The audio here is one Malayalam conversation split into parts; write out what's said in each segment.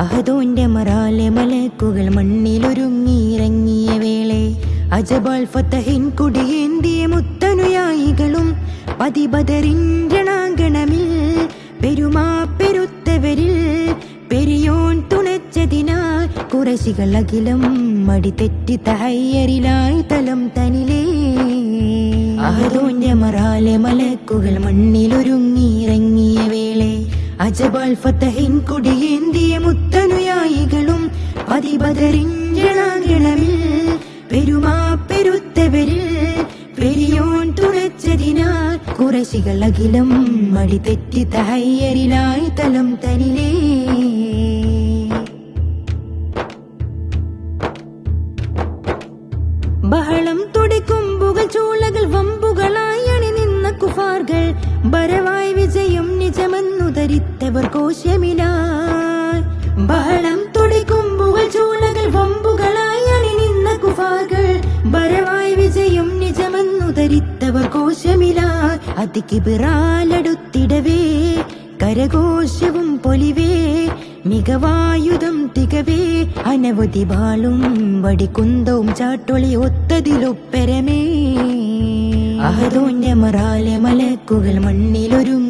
അഹദോന്റെ മറാലെ മലക്കുകൾ മണ്ണിലൊരുങ്ങിയിറങ്ങിയ വേളെ. അജബാൽ ഫത്തഹിൻ കുടിയേന്തിയ മുത്തനുയായികളും പതിബദറിഞ്ചണാങ്കണമിൽ പെരുമാ പെരുത്തവരിൽ പെരിയോൻ തുണച്ചതിനാൽ കുറശികൾ അഖിലം മടി തെറ്റി തഹയ്യരിലായി തലം തനിലേ. അഹദോന്റെ മറാലെ മലക്കുകൾ മണ്ണിലൊരുങ്ങിയ അജബാൽ ഫത്തഹിൻ കുടിയേന്തിയ മുത്തനുയായികളും പതിബദറിഞ്ചണാങ്കണമിൽ പെരുമാ പെരുത്തവരിൽ പെരിയോൻ തുണച്ചതിനാൽ കുറശികൾ അഖിലം മടി തെറ്റി തഹയ്യരിലായി തലം തനിലേ. ബഹളം തുടിക്കുമ്പുകൾ ചൂളകൾ വമ്പുകളായി അണി നിന്ന കുഫാർകൾ ബരവായി വിജയം നിജമെന്നു ധരിത്തവർ കോശമിനായി ബഹളം തുടിക്കുമ്പുകൾ ചൂളകൾ വമ്പുകളായി അണിനിന്ന കുഫാകൾ. വരവായി വിജയം നിജമെന്നു ധരിത്തവർ കോശമിലായി അതിക്കിബിറാലടുത്തിടവേ കരഘോഷവും പൊലിവേ മികവായുധം തികവേ. അനവധി ബാളും വടിക്കുന്തവും ചാട്ടൊളി ഒത്തതിലൊപ്പരമേ. അഹതോന്റെ മറാലെ മലക്കുകൾ മണ്ണിലൊരു വേളെ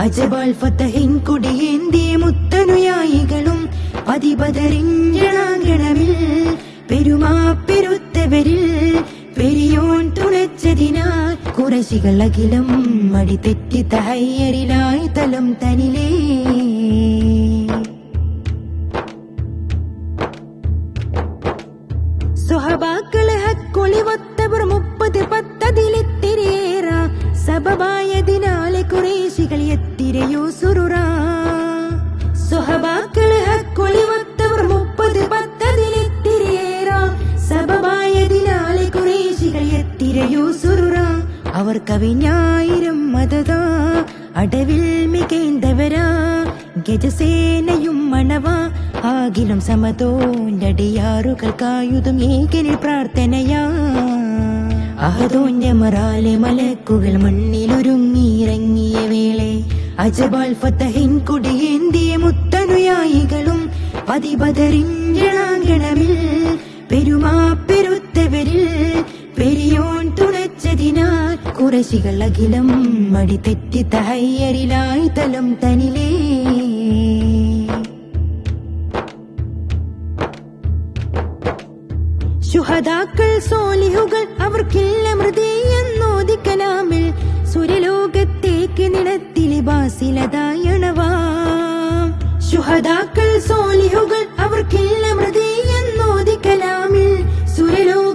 അജബാൽ ഫത്തഹിൻ കുടിയേന്തിയ മുത്തനുയായികളും പതിപതറിഞ്ചണാങ്കണമിൽ പെരുമാപ്പെരുത്തവരിൽ പെരിയോൻ തുണച്ചതിനാൽ കുറശികൾ അഖിലം മടി തെറ്റി തഹയ്യരിലായി തലം തനിലേ സുറുറ അവർ കവിഞ്ഞായിരം മതതാ അടവിൽ മികേന്തവരാ ഗജസേനയും മണവാ ആകിലും സമതോണ്ടടിയാറുകൾക്കായുധം ഏകനിൽ പ്രാർത്ഥനയാ. അഹദോന്റെ മറാലെ മലക്കുകൾ മണ്ണിലൊരുങ്ങിയിറങ്ങിയ വേളെ അജബാൽ ഫത്തഹിൻ കുടിയേന്തിയ മുത്തനുയായികളും പതിപതറിഞ്ചണാങ്കണമിൽ കുറശികൾ അഖിലം മടി തെറ്റി തഹയ്യരിലായി തലം തനിലേ. ശുഹദാക്കൾ സോലിഹുകൾ അവർക്കില്ല മൃതിയെന്നോതി സുരലോകത്തേക്ക് നിടത്തിലെ ബാസിലതായണവാ. ശുഹദാക്കൾ സോലിഹുകൾ അവർക്കില്ല മൃതിയെന്നോതി കലാമിൽ സുരലോകത്തേക്ക്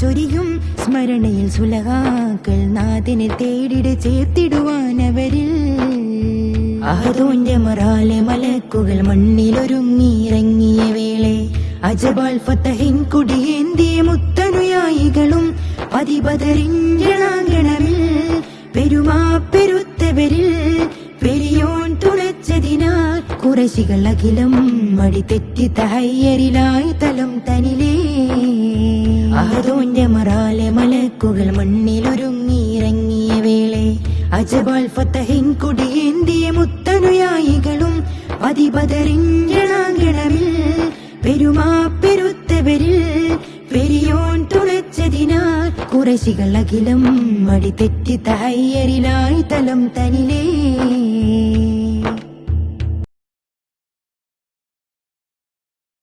ചൊരിയും. സ്മരണയിൽ സുലഹാക്കൾ നാഥിനെ തേടിട് ചേർത്തിടുവാനവരിൽ. അഹതോന്റെ മറാലെ മലക്കുകൾ മണ്ണിലൊരുങ്ങിയിറങ്ങിയ വേളെ അജബാൽ ഫത്തഹിൻ കുടിയേന്തിയ മുത്തനുയായികളും പതിപതറിഞ്ചണാങ്കണമിൽ പെരുമാ പെരുത്തവരിൽ പെരിയോൻ തുണച്ചതിനാൽ കുറശികൾ അഖിലം മടി തെറ്റി തഹയ്യരിലായി തലം തനിലേ. അഹദോന്റെ മറാലെ മലക്കുകൾ മണ്ണിലൊരുങ്ങിയിറങ്ങിയ വേളെ. അജബാൽ ഫത്തഹിൻ കുടിയേന്തിയ മുത്തനുയായികളും പതിപതറിഞ്ചണാങ്കണമിൽ പെരുമാ പെരുത്തവരിൽ പെരിയോൻ തുണച്ചതിനാൽ കുറശികൾ അഖിലം മടി തെറ്റി തയ്യറിലായി തലം തനിലേ.